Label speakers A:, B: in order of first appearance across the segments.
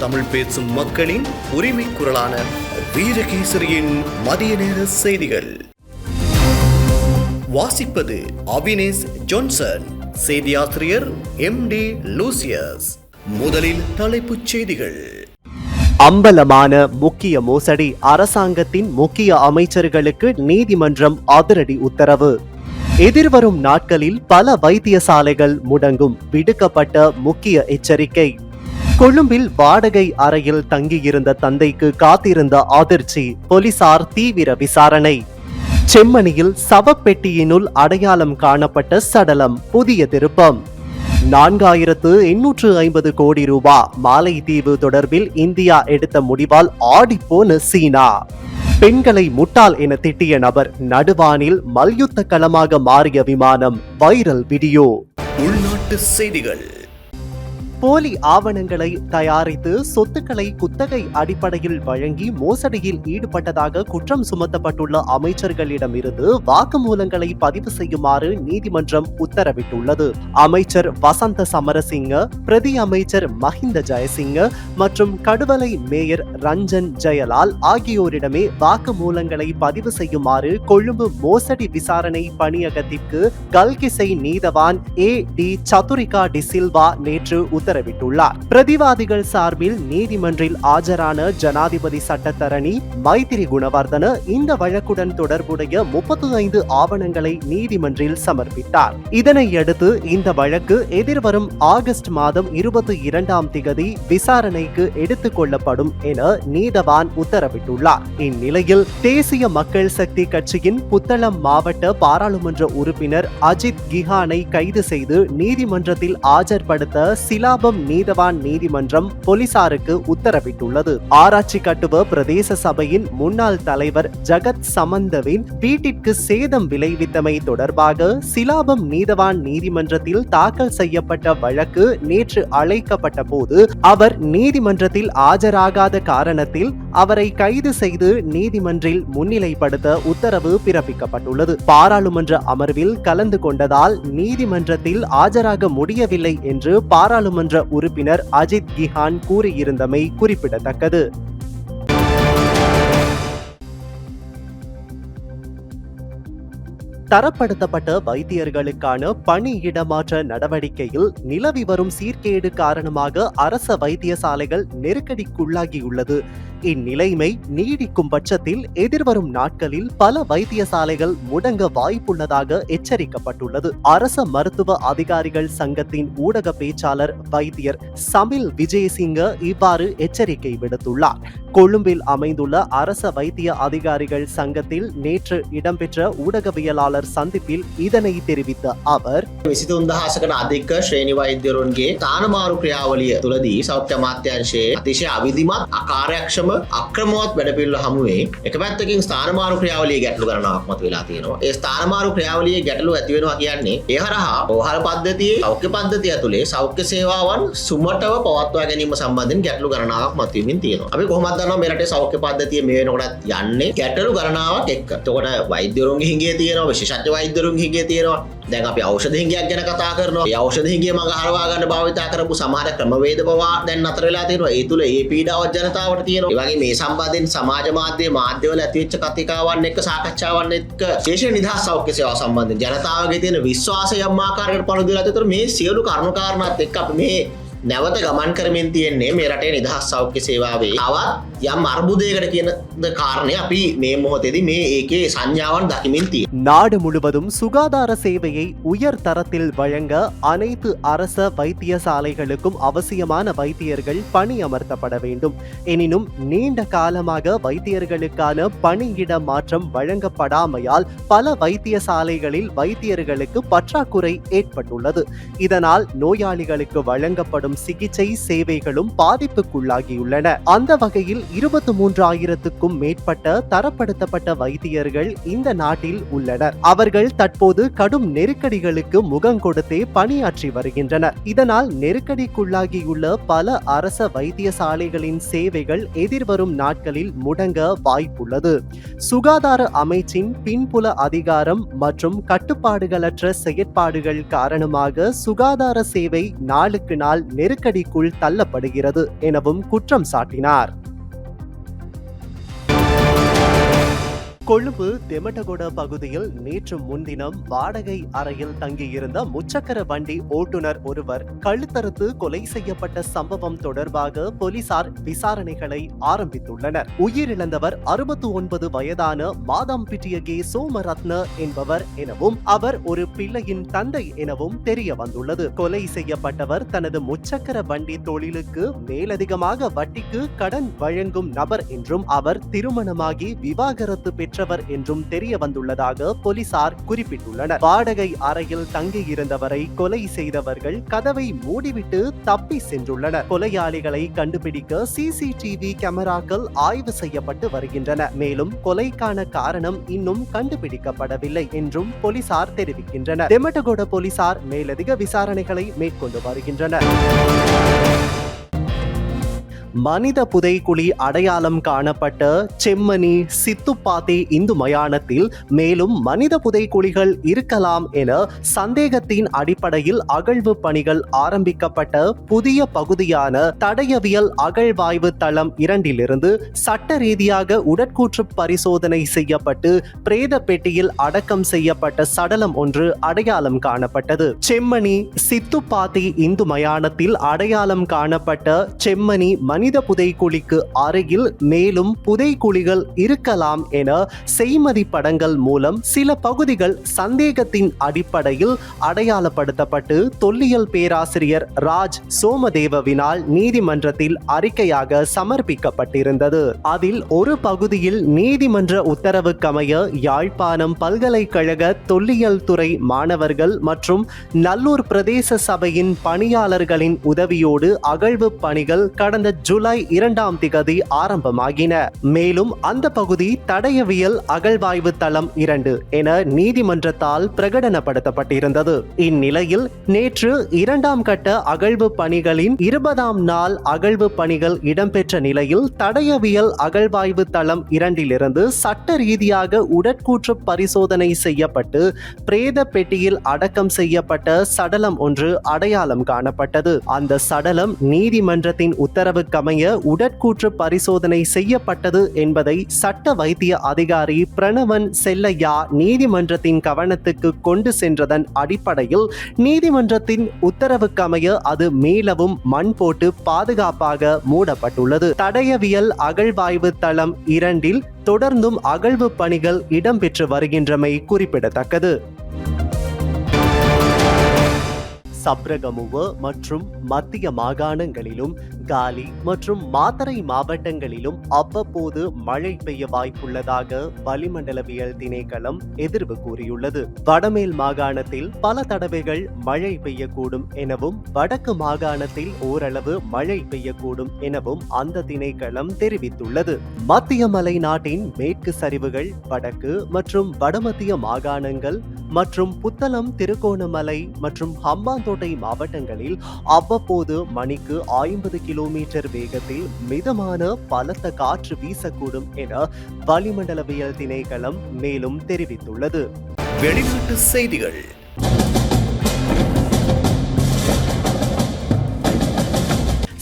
A: தமிழ் பேசும் மக்களின் உரிமை குரலான வீரகேசரியின் மதிய நேர செய்திகள். வாசிப்பது அவினேஷ் ஜான்சன் செய்தியாசிரியர் எம் டி லூசியஸ். முதலில் தலைப்புச் செய்திகள்.
B: அம்பலமான முக்கிய மோசடி அரசாங்கத்தின் முக்கிய அமைச்சர்களுக்கு நீதிமன்றம் அதிரடி உத்தரவு. எதிர்வரும் நாட்களில் பல வைத்தியசாலைகள் முடங்கும். விடுக்கப்பட்ட முக்கிய எச்சரிக்கை. கொழும்பில் வாடகை அறையில் தங்கியிருந்த தந்தைக்கு காத்திருந்த அதிர்ச்சி போலீசார் தீவிர விசாரணை. செம்மணியில் சவப்பெட்டியினுள் அடையாளம் காணப்பட்ட சடலம் புதிய திருப்பம். நான்காயிரத்து எண்ணூற்று ஐம்பது கோடி ரூபா மாலைத்தீவு தொடர்பில் இந்தியா எடுத்த முடிவால் ஆடிப்போன சீனா. பெண்களை முட்டாள் என திட்டிய நபர் நடுவானில் மல்யுத்த களமாக மாறிய விமானம் வைரல் வீடியோ.
A: உள்நாட்டு செய்திகள்.
B: போலி ஆவணங்களை தயாரித்து சொத்துக்களை குத்தகை அடிப்படையில் வழங்கி மோசடியில் ஈடுபட்டதாக குற்றம் சுமத்தப்பட்டுள்ள அமைச்சர்களிடமிருந்து வாக்குமூலங்களை பதிவு செய்யுமாறு நீதிமன்றம் உத்தரவிட்டுள்ளது. அமைச்சர் வசந்த சமரசிங்க பிரதி அமைச்சர் மஹிந்த ஜெயசிங்க மற்றும் கடுவலை மேயர் ரஞ்சன் ஜெயலால் ஆகியோரிடமே வாக்குமூலங்களை பதிவு செய்யுமாறு கொழும்பு மோசடி விசாரணை பணியகத்திற்கு கல்கிசை நீதவான் ஏ டி சதுரிகா டிசில்வா நேற்று நேற்று உத்தரவிட்டுள்ளார். பிரதிவாதிகள் சார்பில் நீதிமன்றில் ஆஜரான ஜனாதிபதி சட்டத்தரணி மைத்திரி குணவர்தன இந்த வழக்குடன் தொடர்புடைய முப்பத்தி ஐந்து ஆவணங்களை நீதிமன்றில் சமர்ப்பித்தார். இதனையடுத்து இந்த வழக்கு எதிர்வரும் ஆகஸ்ட் மாதம் இருபத்தி இரண்டாம் திகதி விசாரணைக்கு எடுத்துக் கொள்ளப்படும் என நீதவான் உத்தரவிட்டுள்ளார். இந்நிலையில் தேசிய மக்கள் சக்தி கட்சியின் புத்தளம் மாவட்ட பாராளுமன்ற உறுப்பினர் அஜித் கிஹானை கைது செய்து நீதிமன்றத்தில் ஆஜர்படுத்த சிலா சிலாபம் நீதவான் நீதிமன்றம் போலீசாருக்கு உத்தரவிட்டுள்ளது. ஆராய்ச்சி கட்டுவ பிரதேச சபையின் முன்னாள் தலைவர் ஜகத் சமந்தவின் வீட்டிற்கு சேதம் விளைவித்தமை தொடர்பாக சிலாபம் நீதவான் நீதிமன்றத்தில் தாக்கல் செய்யப்பட்ட வழக்கு நேற்று அழைக்கப்பட்ட போது அவர் நீதிமன்றத்தில் ஆஜராகாத காரணத்தில் அவரை கைது செய்து நீதிமன்றில் முன்னிலைப்படுத்த உத்தரவு பிறப்பிக்கப்பட்டுள்ளது. பாராளுமன்ற அமர்வில் கலந்து கொண்டதால் நீதிமன்றத்தில் ஆஜராக முடியவில்லை என்று பாராளுமன்ற உறுப்பினர் அஜித் கிஹான் கூறியிருந்தமை குறிப்பிடத்தக்கது. தரப்படுத்தப்பட்ட வைத்தியர்களுக்கான பணி இடமாற்ற நடவடிக்கையில் நிலவி வரும் சீர்கேடு காரணமாக அரச வைத்தியசாலைகள் நெருக்கடிக்குள்ளாகியுள்ளது. இந்நிலைமை நீடிக்கும் பட்சத்தில் எதிர்வரும் நாட்களில் பல வைத்தியசாலைகள் முடங்க வாய்ப்புள்ளதாக எச்சரிக்கப்பட்டுள்ளது அரச மருத்துவ அதிகாரிகள் சங்கத்தின் ஊடக பேச்சாளர் வைத்தியர் சமில் விஜயசிங்க இவ்வாறு எச்சரிக்கை விடுத்துள்ளார் கொழும்பில் அமைந்துள்ள அரச வைத்திய அதிகாரிகள் சங்கத்தில் நேற்று இடம்பெற்ற ஊடகவியலாளர் சந்திப்பில் இதனை தெரிவித்த அவர்
C: විසිතුන් දහසකන අධික ශ්‍රේණි වෛද්‍යරුන්ගේ තානමාරු ක්‍රියාවලිය තුළදී සෞඛ්‍ය අමාත්‍යංශයේ අතිශය අවිධිමත් අකාරයක්ෂම අක්‍රමවත් වැඩපිල්ල හමුවේ එක පැත්තකින් ස්ථානමාරු ක්‍රියාවලිය ගැටලු කරනාවක් මත වෙලා තියෙනවා ඒ ස්ථානමාරු ක්‍රියාවලිය ගැටලු ඇතිවෙනවා කියන්නේ ඒ හරහා පෝහල පද්ධතියේ සෞඛ්‍ය පද්ධතිය තුළේ සෞඛ්‍ය සේවාවන් සුමටව පවත්වා ගැනීම සම්බන්ධයෙන් ගැටලු ගණනාවක් මතවමින් තියෙනවා අපි කොහොමත් දන්නවා මේ රටේ සෞඛ්‍ය පද්ධතිය මේ වෙනකොටත් යන්නේ ගැටලු ගණනාවක් එක්ක. එතකොට වෛද්‍යවරුන්ගේ හිඟේ තියෙනවා විශේෂඥ වෛද්‍යවරුන්ගේ හිඟේ තියෙනවා. දැන් අපි ඖෂධ හිඟයක් ගැන කතා කරනවා. ඒ ඖෂධ හිඟිය මඟ හරවා ගන්න භාවිතා කරපු සමහර ක්‍රමවේද පවා දැන් අතර වෙලා තියෙනවා. ඒ තුල ඒ පීඩාවත් ජනතාවට තියෙනවා. ඒ වගේ මේ සම්බන්ධයෙන් සමාජ මාධ්‍ය මාධ්‍යවල ඇතිවෙච්ච කතිකාවන් එක්ක සාකච්ඡාවන් එක්ක විශේෂ නිදහස් සෞඛ්‍ය සේවා සම්බන්ධයෙන් ජනතාවගේ තියෙන විශ්වාසය යම් ආකාරයකට පළුදු වෙලා තියෙනවා. මේ සියලු කරුණු කාරණාත් එක්ක අපි මේ නැවත ගමන් කරමින් තියෙන්නේ මේ රටේ නිදහස් සෞඛ්‍ය සේවාවේ තවත් යම් අර්බුදයකට කියන කාරණය අපි මේ මොහොතේදී මේ ඒකේ සංඥාවන් දකිමින් තියෙනවා.
B: நாடு முழுவதும் சுகாதார சேவையை உயர் தரத்தில் வழங்க அனைத்து அரச வைத்தியசாலைகளுக்கும் அவசியமான வைத்தியர்கள் பணியமர்த்தப்பட வேண்டும் எனினும் நீண்ட காலமாக வைத்தியர்களுக்கான பணியிட மாற்றம் வழங்கப்படாமையால் பல வைத்தியசாலைகளில் வைத்தியர்களுக்கு பற்றாக்குறை ஏற்பட்டுள்ளது இதனால் நோயாளிகளுக்கு வழங்கப்படும் சிகிச்சை சேவைகளும் பாதிப்புக்குள்ளாகியுள்ளன அந்த வகையில் இருபத்தி மூன்றாயிரத்துக்கும் மேற்பட்ட தரப்படுத்தப்பட்ட வைத்தியர்கள் இந்த நாட்டில் உள்ளனர். அவர்கள் தற்போது கடும் நெருக்கடிகளுக்கு முகம் கொடுத்தே பணியாற்றி வருகின்றனர். இதனால் நெருக்கடிக்குள்ளாகியுள்ள பல அரச வைத்தியசாலைகளின் சேவைகள் எதிர்வரும் நாட்களில் முடங்க வாய்ப்புள்ளது. சுகாதார அமைச்சின் பின்புல அதிகாரம் மற்றும் கட்டுப்பாடுகளற்ற செயற்பாடுகள் காரணமாக சுகாதார சேவை நாளுக்கு நாள் நெருக்கடிக்குள் தள்ளப்படுகிறது எனவும் குற்றம் சாட்டினார். கொழும்பு தெமட்டகொட பகுதியில் நேற்று முன்தினம் வாடகை அறையில் தங்கியிருந்த முச்சக்கர வண்டி ஓட்டுநர் ஒருவர் கழுத்தறுத்து கொலை செய்யப்பட்ட சம்பவம் தொடர்பாக போலீசார் விசாரணைகளை ஆரம்பித்துள்ளனர். உயிரிழந்தவர் அறுபத்தி ஒன்பது வயதான மாதாம்பிட்டியகே சோமரத்ன என்பவர் எனவும் அவர் ஒரு பிள்ளையின் தந்தை எனவும் தெரிய வந்துள்ளது. கொலை செய்யப்பட்டவர் தனது முச்சக்கர வண்டி தொழிலுக்கு மேலதிகமாக வட்டிக்கு கடன் வழங்கும் நபர் என்றும் அவர் திருமணமாகி விவாகரத்து பெற்றவர் என்றும் தெரிய வந்துள்ளதாக போலீசார் குறிப்பிட்டுள்ளனர். வாடகை அறையில் தங்கியிருந்தவரை கொலை செய்தவர்கள் கதவை மூடிவிட்டு தப்பி சென்றுள்ளனர். கொலையாளிகளை கண்டுபிடிக்க சிசிடிவி கேமராக்கள் ஆய்வு செய்யப்பட்டு வருகின்றன. மேலும் கொலைக்கான காரணம் இன்னும் கண்டுபிடிக்கப்படவில்லை என்றும் போலீசார் தெரிவிக்கின்றனர். தெமட்டகோட போலீசார் மேலதிக விசாரணைகளை மேற்கொண்டு வருகின்றனர். மனித புதைக்குழி அடையாளம் காணப்பட்ட செம்மணி சித்துப்பாத்தி இந்து மயானத்தில் மேலும் மனித புதைக்குழிகள் இருக்கலாம் என சந்தேகத்தின் அடிப்படையில் அகழ்வு பணிகள் ஆரம்பிக்கப்பட்ட புதிய பகுதியான தடயவியல் அகழ்வாய்வு தளம் இரண்டிலிருந்து சட்ட ரீதியாக உடற்கூற்று பரிசோதனை செய்யப்பட்டு பிரேத பெட்டியில் அடக்கம் செய்யப்பட்ட சடலம் ஒன்று அடையாளம் காணப்பட்டது. செம்மணி சித்துப்பாத்தி இந்து மயானத்தில் அடையாளம் காணப்பட்ட செம்மணி மனித புதைக்குழிக்கு அருகில் மேலும் புதைக்குழிகள் இருக்கலாம் என செய்மதி படங்கள் மூலம் சில பகுதிகள் சந்தேகத்தின் அடிப்படையில் அடையாளப்படுத்தப்பட்டு தொல்லியல் பேராசிரியர் ராஜ் சோமதேவவினால் நீதிமன்றத்தில் அறிக்கையாக சமர்ப்பிக்கப்பட்டிருந்தது. அதில் ஒரு பகுதியில் நீதிமன்ற உத்தரவுக்கமைய யாழ்ப்பாணம் பல்கலைக்கழக தொல்லியல் துறை மாணவர்கள் மற்றும் நல்லூர் பிரதேச சபையின் பணியாளர்களின் உதவியோடு அகழ்வு பணிகள் கடந்த ஜூலை இரண்டாம் திகதி ஆரம்பமாகின. மேலும் அந்த பகுதி தடயவியல் அகழ்வாய்வு தளம் இரண்டு என நீதிமன்றத்தால் பிரகடனப்படுத்தப்பட்டிருந்தது. இந்நிலையில் நேற்று இரண்டாம் கட்ட அகழ்வு பணிகளின் இருபதாம் நாள் அகழ்வு பணிகள் இடம்பெற்ற நிலையில் தடயவியல் அகழ்வாய்வு தளம் இரண்டிலிருந்து சட்ட ரீதியாக உடற்கூற்று பரிசோதனை செய்யப்பட்டு பிரேத பெட்டியில் அடக்கம் செய்யப்பட்ட சடலம் ஒன்று அடையாளம் காணப்பட்டது. அந்த சடலம் நீதிமன்றத்தின் அமைய உடற்கூற்று பரிசோதனை செய்யப்பட்டது என்பதை சட்ட வைத்திய அதிகாரி பிரணவன் செல்லையா நீதிமன்றத்தின் கவனத்துக்கு கொண்டு சென்றதன் அடிப்படையில் நீதிமன்றத்தின் உத்தரவுக்கு அமைய அது மேலவும் மண் போட்டு பாதுகாப்பாக மூடப்பட்டுள்ளது. தடயவியல் அகழ்வாய்வு தளம் இரண்டில் தொடர்ந்தும் அகழ்வு பணிகள் இடம்பெற்று வருகின்றமை குறிப்பிடத்தக்கது. சப்ரகமுவ மற்றும் மத்திய மாகாணங்களிலும் காலி மற்றும் மாத்தறை மாவட்டங்களிலும் அவ்வப்போது மழை பெய்ய வாய்ப்புள்ளதாக வளிமண்டலவியல் திணைக்களம் எதிர்வு கூறியுள்ளது. வடமேல் மாகாணத்தில் பல தடவைகள் மழை பெய்யக்கூடும் எனவும் வடக்கு மாகாணத்தில் ஓரளவு மழை பெய்யக்கூடும் எனவும் அந்த திணைக்களம் தெரிவித்துள்ளது. மத்திய மலை நாட்டின் மேற்கு சரிவுகள் வடக்கு மற்றும் வடமத்திய மாகாணங்கள் மற்றும் புத்தளம் திருகோணமலை மற்றும் ஹம்பாந்தோட்டை மாவட்டங்களில் அவ்வப்போது மணிக்கு ஐம்பது கிலோ கிலோமீட்டர் வேகத்தில் மிதமான பலத்த காற்று வீசக்கூடும் என வளிமண்டலவியல் திணைக்களம் மேலும் தெரிவித்துள்ளது.
A: வெளிநாட்டு செய்திகள்.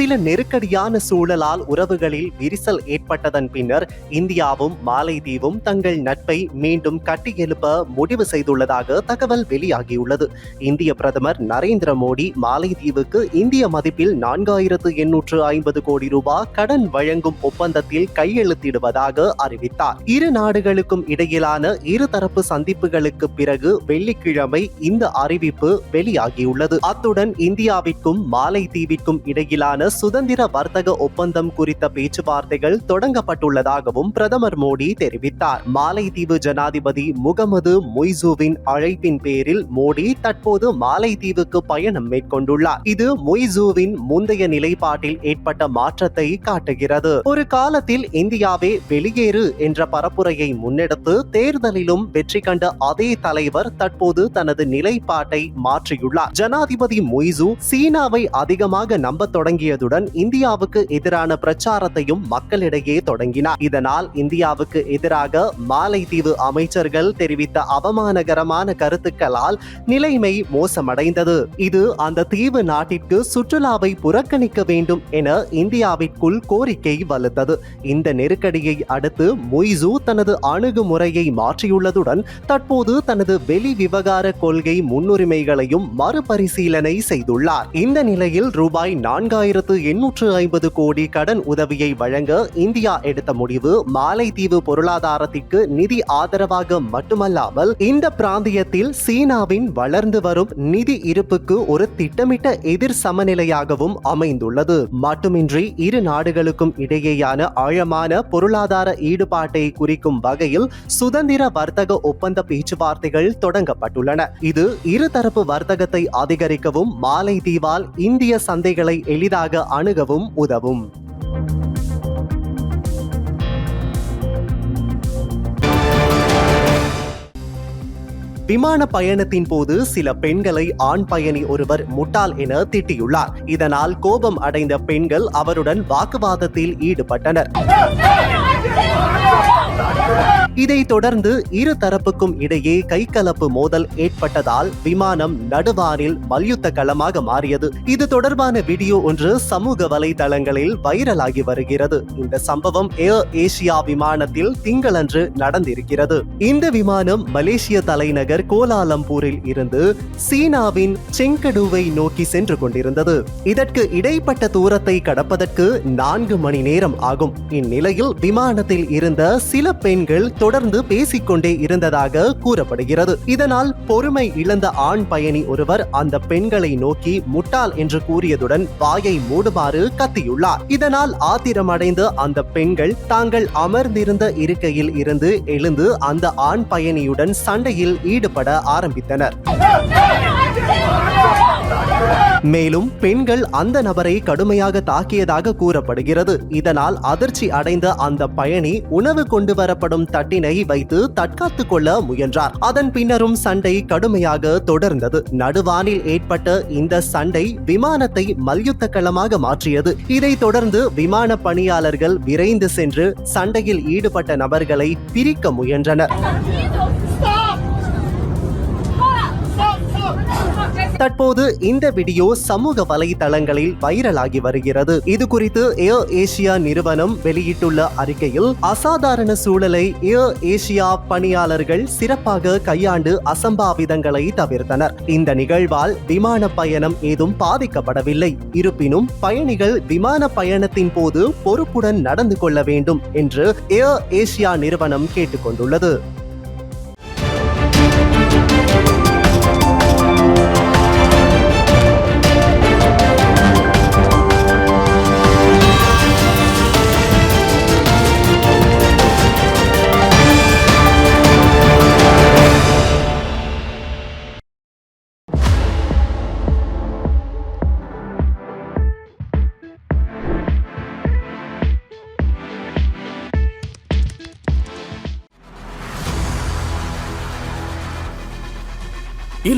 B: சில நெருக்கடியான சூழலால் உறவுகளில் விரிசல் ஏற்பட்டதன் பின்னர் இந்தியாவும் மாலைதீவும் தங்கள் நட்பை மீண்டும் கட்டியெழுப்ப முடிவு செய்துள்ளதாக தகவல் வெளியாகியுள்ளது. இந்திய பிரதமர் நரேந்திர மோடி மாலைதீவுக்கு இந்திய மதிப்பில் நான்காயிரத்து எண்ணூற்று ஐம்பது கோடி ரூபாய் கடன் வழங்கும் ஒப்பந்தத்தில் கையெழுத்திடுவதாக அறிவித்தார். இரு நாடுகளுக்கும் இடையிலான இருதரப்பு சந்திப்புகளுக்கு பிறகு வெள்ளிக்கிழமை இந்த அறிவிப்பு வெளியாகியுள்ளது. அத்துடன் இந்தியாவிற்கும் மாலைதீவிற்கும் இடையிலான சுதந்திர வர்த்தக ஒப்பந்தம் குறித்த பேச்சுவார்த்தைகள் தொடங்கப்பட்டுள்ளதாகவும் பிரதமர் மோடி தெரிவித்தார். மாலைதீவு ஜனாதிபதி முகமது மொய்சுவின் அழைப்பின் பேரில் மோடி தற்போது மாலைதீவுக்கு பயணம் மேற்கொண்டுள்ளார். இது மொய்சுவின் முந்தைய நிலைப்பாட்டில் ஏற்பட்ட மாற்றத்தை காட்டுகிறது. ஒரு காலத்தில் இந்தியாவே வெளியேறு என்ற பரப்புரையை முன்னெடுத்து தேர்தலிலும் வெற்றி கண்ட அதே தலைவர் தற்போது தனது நிலைப்பாட்டை மாற்றியுள்ளார். ஜனாதிபதி மொய்சு சீனாவை அதிகமாக நம்பத் தொடங்கியதுடன் இந்தியாவுக்கு எதிரான பிரச்சாரத்தையும் மக்களிடையே தொடங்கினார். இதனால் இந்தியாவுக்கு எதிராக மாலைத்தீவு அமைச்சர்கள் தெரிவித்த அவமானகரமான கருத்துக்களால் நிலைமை மோசமடைந்தது. இது அந்த தீவு நாட்டிற்கு சுற்றுலாவை புறக்கணிக்க வேண்டும் என இந்தியாவிற்குள் கோரிக்கை வலுத்தது. இந்த நெருக்கடியை அடுத்து மொய்சு தனது அணுகுமுறையை மாற்றியுள்ளதுடன் தற்போது தனது வெளி விவகார கொள்கை முன்னுரிமைகளையும் மறுபரிசீலனை செய்துள்ளார். இந்த நிலையில் ரூபாய் நான்காயிரத்து எண்ணூற்று ஐம்பது கோடி கடன் உதவியை வழங்க இந்தியா எடுத்த முடிவு மாலைத்தீவு பொருளாதாரத்திற்கு நிதி ஆதரவாக மட்டுமல்லாமல் இந்த பிராந்தியத்தில் சீனாவின் வளர்ந்து வரும் நிதி இருப்புக்கு ஒரு திட்டமிட்ட எதிர் சமநிலையாகவும் அமைந்துள்ளது. மட்டுமின்றி இரு நாடுகளுக்கும் இடையேயான ஆழமான பொருளாதார ஈடுபாட்டை குறிக்கும் வகையில் சுதந்திர வர்த்தக ஒப்பந்த பேச்சுவார்த்தைகள் தொடங்கப்பட்டுள்ளன. இது இருதரப்பு வர்த்தகத்தை அதிகரிக்கவும் மாலைதீவால் இந்திய சந்தைகளை எளிதாக அணுகவும் உதவும். விமான பயணத்தின் போது சில பெண்களை ஆண் பயணி ஒருவர் முட்டாள் என திட்டியுள்ளார். இதனால் கோபம் அடைந்த பெண்கள் அவருடன் வாக்குவாதத்தில் ஈடுபட்டனர். இதைத் தொடர்ந்து இரு தரப்புக்கும் இடையே கைகலப்பு மோதல் ஏற்பட்டதால் விமானம் நடுவானில் மல்யுத்த களமாக மாறியது. இது தொடர்பான வீடியோ ஒன்று சமூக வலைதளங்களில் வைரலாகி வருகிறது. இந்த சம்பவம் ஏர் ஏசியா விமானத்தில் திங்களன்று நடந்திருக்கிறது. இந்த விமானம் மலேசிய தலைநகர் கோலாலம்பூரில் இருந்து சீனாவின் செங்கடுவை நோக்கி சென்று கொண்டிருந்தது. இதற்கு இடைப்பட்ட தூரத்தை கடப்பதற்கு நான்கு மணி நேரம் ஆகும். இந்நிலையில் விமானத்தில் இருந்த சில பெண் பெண்கள் தொடர்ந்து பேசிக்கொண்டே இருந்ததாக கூறப்படுகிறது இதனால் பொறுமை இழந்த ஆண் பயணி ஒருவர் அந்த பெண்களை நோக்கி முட்டாள் என்று கூறியதுடன் வாயை மூடுமாறு கத்தியுள்ளார் இதனால் ஆத்திரமடைந்த அந்த பெண்கள் தாங்கள் அமர்ந்திருந்த இருக்கையில் இருந்து எழுந்து அந்த ஆண் பயணியுடன் சண்டையில் ஈடுபட ஆரம்பித்தனர் மேலும் பெண்கள் அந்த நபரை கடுமையாக தாக்கியதாக கூறப்படுகிறது. இதனால் அதிர்ச்சி அடைந்த அந்த பயணி உணவு கொண்டு வரப்படும் தட்டினை வைத்து தற்காத்து கொள்ள முயன்றார். அதன் பின்னரும் சண்டை கடுமையாக தொடர்ந்தது. நடுவானில் ஏற்பட்ட இந்த சண்டை விமானத்தை மல்யுத்த களமாக மாற்றியது. இதைத் தொடர்ந்து விமான பணியாளர்கள் விரைந்து சென்று சண்டையில் ஈடுபட்ட நபர்களை பிரிக்க முயன்றனர். தற்போது இந்த வீடியோ சமூக வலைதளங்களில் வைரலாகி வருகிறது. இது குறித்து ஏர் ஏசியா நிறுவனம் வெளியிட்டுள்ள அறிக்கையில் அசாதாரண சூழலை ஏர் ஏசியா பணியாளர்கள் சிறப்பாக கையாண்டு அசம்பாவிதங்களை தவிர்த்தனர். இந்த நிகழ்வால் விமான பயணம் ஏதும் பாதிக்கப்படவில்லை. இருப்பினும் பயணிகள் விமான பயணத்தின் போது பொறுப்புடன் நடந்து கொள்ள வேண்டும் என்று ஏர் ஏசியா நிறுவனம் கேட்டுக்கொண்டுள்ளது.